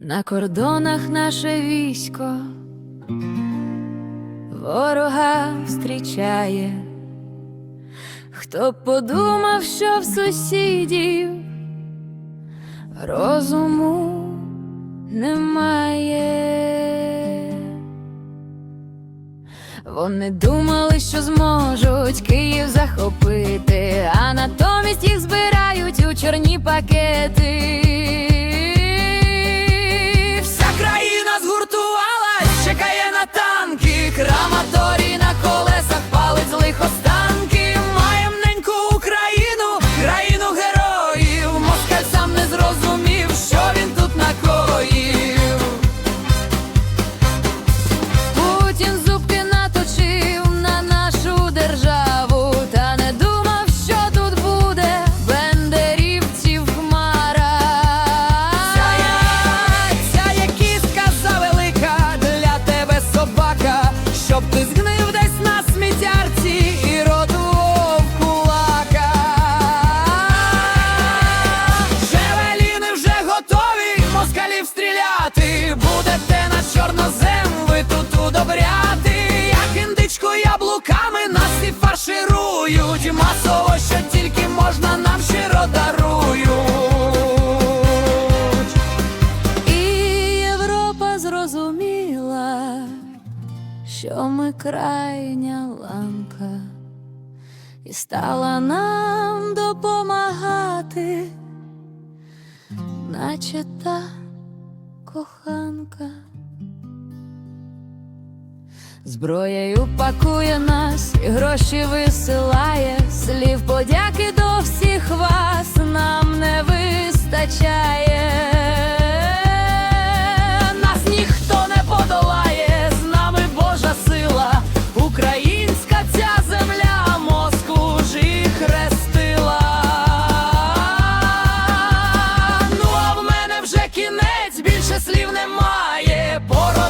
На кордонах наше військо ворога зустрічає. Хто б подумав, що в сусідів розуму немає. Вони думали, що зможуть Київ захопити, а натомість їх збирають у чорні пакети. На танки, краматорі яблуками нас і фарширують. Масово, що тільки можна, нам щиро дарують. І Європа зрозуміла, що ми крайня ланка, і стала нам допомагати наче та коханка. Зброєю пакує нас і гроші висилає, слів подяки до всіх вас нам не вистачає. Нас ніхто не подолає, з нами Божа сила, українська ця земля, Москву ж і хрестила. Ну а в мене вже кінець, більше слів немає. Пород